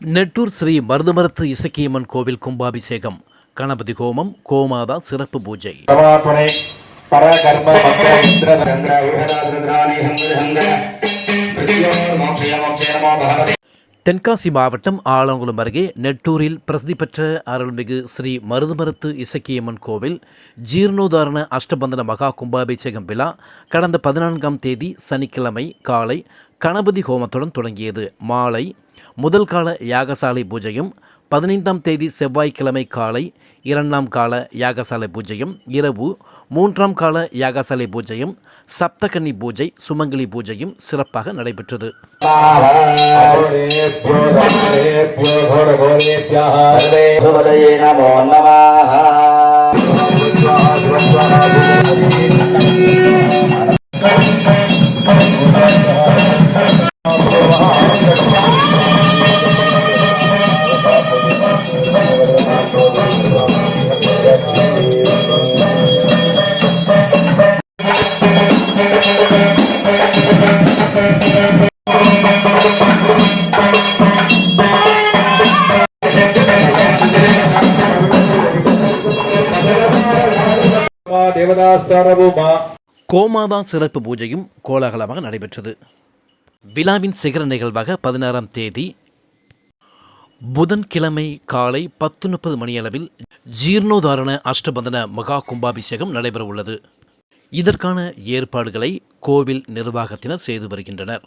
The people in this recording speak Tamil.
நெட்டூர் ஸ்ரீ மருதமரத்து இசக்கியம்மன் கோவில் கும்பாபிஷேகம். கணபதி ஹோமம் கோமாதா சிறப்பு பூஜை. தென்காசி மாவட்டம் ஆலங்குளம் அருகே நெட்டூரில் பிரசித்தி பெற்ற அருள்மிகு ஸ்ரீ மருதமரத்து இசக்கியம்மன் கோவில் ஜீர்ணோதாரண அஷ்டபந்தன மகா கும்பாபிஷேகம் விழா கடந்த பதினான்காம் தேதி சனிக்கிழமை காலை கணபதி ஹோமத்துடன் தொடங்கியது. மாலை முதல் கால யாகசாலை பூஜையும் பதினைந்தாம் தேதி செவ்வாய்க்கிழமை காலை இரண்டாம் கால யாகசாலை பூஜையும் இரவு மூன்றாம் கால யாகசாலை பூஜையும் சப்தகன்னி பூஜை சுமங்கலி பூஜையும் சிறப்பாக நடைபெற்றது. நமோ கோமாதா சிறப்பு பூஜையும் கோலாகலமாக நடைபெற்றது. விழாவின் சிகர நிகழ்வாக பதினாறாம் தேதி புதன்கிழமை காலை பத்து முப்பது மணியளவில் ஜீர்ணோதாரண அஷ்டபந்தன மகா கும்பாபிஷேகம் நடைபெற உள்ளது இதற்கான ஏற்பாடுகளை கோவில் நிர்வாகத்தினர் செய்து வருகின்றனர்.